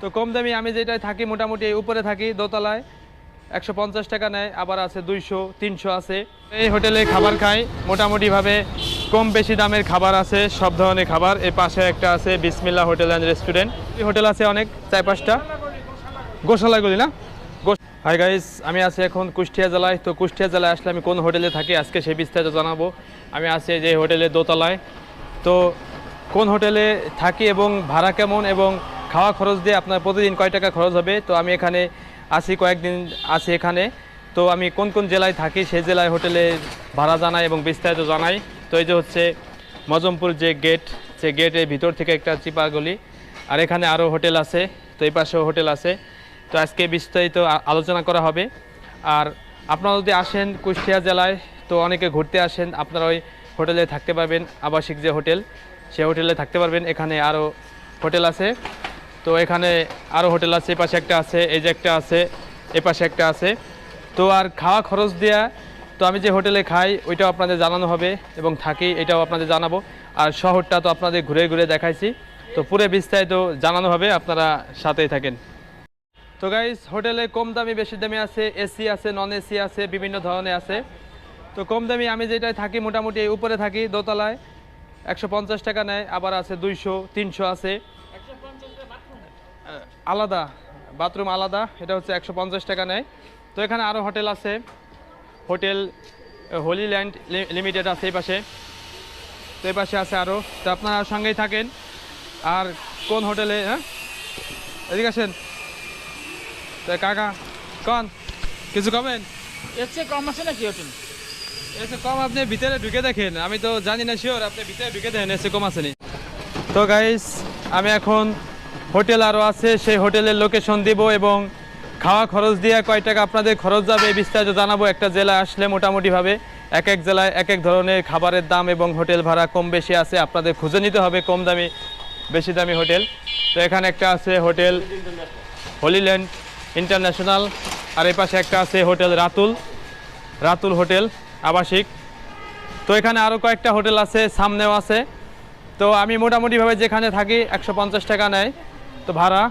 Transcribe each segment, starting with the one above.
তো কম দামি আমি যেটাই থাকি মোটামুটি উপরে থাকি, দোতলায়। একশো পঞ্চাশ টাকা নেয়, আবার আছে দুইশো, তিনশো আছে। এই হোটেলে খাবার খাই, মোটামুটিভাবে কম বেশি দামের খাবার আছে, সব ধরনের খাবার। এই পাশে একটা আছে বিসমিল্লা হোটেল অ্যান্ড রেস্টুরেন্ট। এই হোটেল আছে অনেক, চার পাঁচটা। গোশালাগুলি না? হাই গাইস আমি আছি এখন কুষ্টিয়া জেলায়। তো কুষ্টিয়া জেলায় আসলে আমি কোন হোটেলে থাকি, আজকে সেই বিস্তারিত জানাব। আমি আছি যে হোটেলে দোতলায়। তো কোন হোটেলে থাকি এবং ভাড়া কেমন এবং খাওয়া খরচ দিয়ে আপনার প্রতিদিন কয় টাকা খরচ হবে? তো আমি এখানে আছি কয়েকদিন আছি এখানে। তো আমি কোন কোন জেলায় থাকি সেই জেলায় হোটেলে ভাড়া জানাই এবং বিস্তারিত জানাই। তো এই যে হচ্ছে মজমপুর যে গেট সে গেটের ভিতর থেকে একটা চিপা গলি। আর এখানে আরও হোটেল আছে, তো এই পাশেও হোটেল আছে। তো আজকে বিস্তারিত আলোচনা করা হবে। আর আপনারা যদি আসেন কুষ্টিয়া জেলায়, তো অনেকে ঘুরতে আসেন, আপনারা ওই হোটেলে থাকতে পারবেন, আবাসিক যে হোটেল, সে হোটেলে থাকতে পারবেন। এখানে আরও হোটেল আছে। তো এখানে আরও হোটেল আছে, এপাশে একটা আছে, এই যে একটা আছে, এপাশে একটা আছে। তো আর খাওয়া খরচ দেওয়া তো আমি যে হোটেলে খাই, ওইটাও আপনাদের জানানো হবে এবং থাকি, এটাও আপনাদের জানাব। আর শহরটা তো আপনাদের ঘুরে ঘুরে দেখাইছি। তো পুরো বিস্তারিত জানানো হবে, আপনারা সাথেই থাকেন। তো গাইস হোটেলে কম দামি, বেশি দামি আছে এসি আছে নন এসি আছে, বিভিন্ন ধরনের আছে। তো কম দামি আমি যেটাই থাকি, মোটামুটি উপরে থাকি, দোতলায়। একশো পঞ্চাশ টাকা নেয়, আবার আছে দুইশো, তিনশো আছে। আলাদা বাথরুম আলাদা এটা হচ্ছে একশো পঞ্চাশ টাকা নেয়। তো এখানে আরও হোটেল আছে হোটেল হোলি ল্যান্ড লিমিটেড আছে এই পাশে। তো এই পাশে আছে আরও তো আপনারা সঙ্গেই থাকেন। আর কোন হোটেলে হ্যাঁ? এদিকে আসেন। তো কাকা কন? কিছু কমেন? এর চেয়ে কম আছে নাকি হোটেল? এসে কম আপনি ভিতরে ঢুকে দেখেন। আমি তো জানি না শিওর আপনি ভিতরে ঢুকে দেখেন এসে কম আসেনি তো গাইস আমি এখন হোটেল আরও আছে, সেই হোটেলের লোকেশন দিব এবং খাওয়া খরচ দিয়ে কয় টাকা আপনাদের খরচ যাবে এই বিস্তারিত জানাব। একটা জেলায় আসলে মোটামুটিভাবে এক এক জেলায় এক এক ধরনের খাবারের দাম এবং হোটেল ভাড়া কম বেশি আছে, আপনাদের খুঁজে নিতে হবে কম দামি, বেশি দামি হোটেল। তো এখানে একটা আছে হোটেল হোলিল্যান্ড ইন্টারন্যাশনাল, আর এই পাশে একটা আছে হোটেল রাতুল রাতুল হোটেল, আবাসিক। তো এখানে আরও কয়েকটা হোটেল আছে, সামনেও আছে। তো আমি মোটামুটিভাবে যেখানে থাকি একশো পঞ্চাশ টাকা নেয়। তো ভাড়া।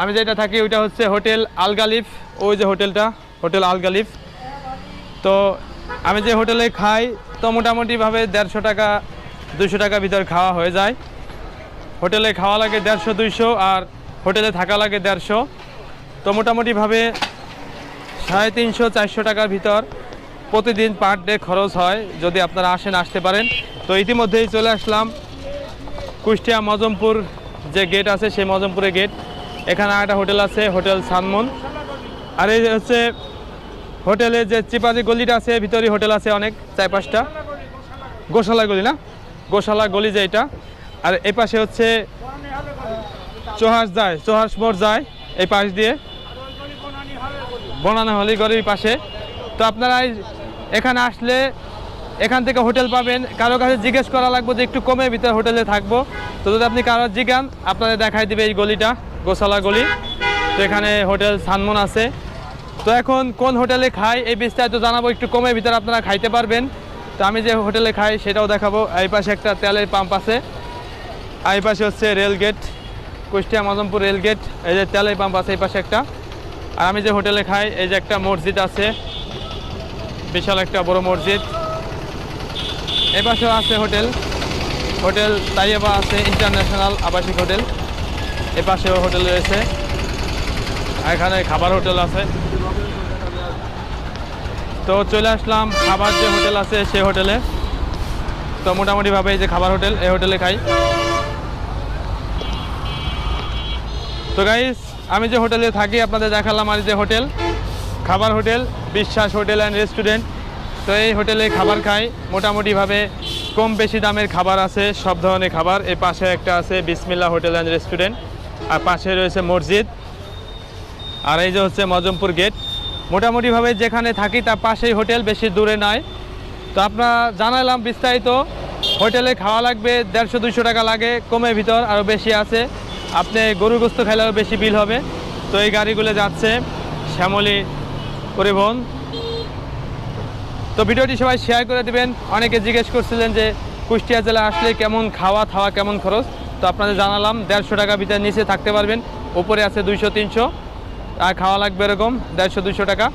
আমি যেটা থাকি ওইটা হচ্ছে হোটেল আলগালিফ। ওই যে হোটেলটা, হোটেল আলগালিফ। তো আমি যে হোটেলে খাই, তো মোটামুটিভাবে দেড়শো টাকা দুশো টাকা ভিতর খাওয়া হয়ে যায়। হোটেলে খাওয়া লাগে দেড়শো, দুইশো আর হোটেলে থাকা লাগে দেড়শো। তো মোটামুটিভাবে সাড়ে তিনশো, চারশো টাকার ভিতর প্রতিদিন পার ডে খরচ হয়, যদি আপনারা আসেন, আসতে পারেন। তো ইতিমধ্যেই চলে আসলাম কুষ্টিয়া, মজমপুর যে গেট আছে সেই মজমপুরের গেট এখানে একটা হোটেল আছে, হোটেল সানমুন। আর এই হচ্ছে হোটেলে যে চিপাজি গলিটা আছে ভিতরে হোটেল আছে অনেক, চার পাঁচটা। গোশালা গলি না? গোশালা গলি যে এটা। আর এই পাশে হচ্ছে চোহাস যায় চোহাস মোড় যায় এই পাশ দিয়ে। বনানা হলিগড়ির পাশে। তো আপনারা এখানে আসলে এখান থেকে হোটেল পাবেন। কারও কাছে জিজ্ঞেস করা লাগবে যে একটু কমে ভিতরে হোটেলে থাকব। তো যদি আপনি কারও জিজ্ঞান, আপনাদের দেখাই দিবে এই গলিটা গোসালা গলি। তো এখানে হোটেল সানমন আছে। তো এখন কোন হোটেলে খাই, এই বিস্তারিত জানাব। একটু কমে ভিতরে আপনারা খাইতে পারবেন। তো আমি যে হোটেলে খাই, সেটাও দেখাবো। এই পাশে একটা তেলের পাম্প আছে। এই পাশে হচ্ছে rail gate, Kushtia Majampur rail gate. এই যে তেলের পাম্প আছে এই পাশে একটা। আর আমি যে হোটেলে খাই, এই যে একটা মসজিদ আছে। বিশাল একটা বড় মসজিদ। এই পাশেও আছে হোটেল। হোটেল তাইয়েবা আছে, ইন্টারন্যাশনাল আবাসিক হোটেল। এ পাশেও হোটেল রয়েছে। এখানে খাবার হোটেল আছে। তো চলে আসলাম, খাবার যে হোটেল আছে সেই হোটেলে। তো মোটামুটিভাবে এই যে খাবার হোটেল, এই হোটেলে খাই। তো গাইস আমি যে হোটেলে থাকি, আপনাদের দেখালাম আর যে হোটেল। খাবার হোটেল, বিশ্বাস হোটেল অ্যান্ড রেস্টুরেন্ট তো এই হোটেলে খাবার খাই। মোটামুটিভাবে কম বেশি দামের খাবার আছে, সব ধরনের খাবার। এই পাশে একটা আছে বিসমিল্লা হোটেল অ্যান্ড রেস্টুরেন্ট। আর পাশে রয়েছে মসজিদ। আর এই যে হচ্ছে মজমপুর গেট। মোটামুটিভাবে যেখানে থাকি তার পাশেই হোটেল, বেশি দূরে নয় তো আপনারা জানালাম বিস্তারিত। হোটেলে খাওয়া লাগবে দেড়শো দুশো টাকা লাগে কমে ভিতর আরও বেশি আছে। আপনি গরু গোস্ত বেশি বিল হবে। তো এই গাড়িগুলো যাচ্ছে শ্যামলী পরিবহন। তো ভিডিওটি সবাই শেয়ার করে দেবেন। অনেকে জিজ্ঞেস করছিলেন যে কুষ্টিয়া জেলা আসলে কেমন খাওয়া খাওয়া কেমন খরচ? তো আপনাদের জানালাম, দেড়শো টাকা ভিতরে নিচে থাকতে পারবেন, উপরে আছে দুইশো, তিনশো। আর খাওয়া লাগবে এরকম, দেড়শো, দুইশো টাকা।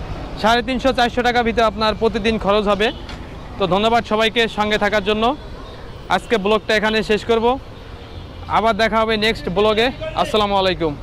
সাড়ে তিনশো, চারশো টাকা ভিতরে আপনার প্রতিদিন খরচ হবে। তো ধন্যবাদ সবাইকে সঙ্গে থাকার জন্য। আজকে ব্লগটা এখানে শেষ করব। আবার দেখা হবে নেক্সট ব্লগে। আসসালামু আলাইকুম।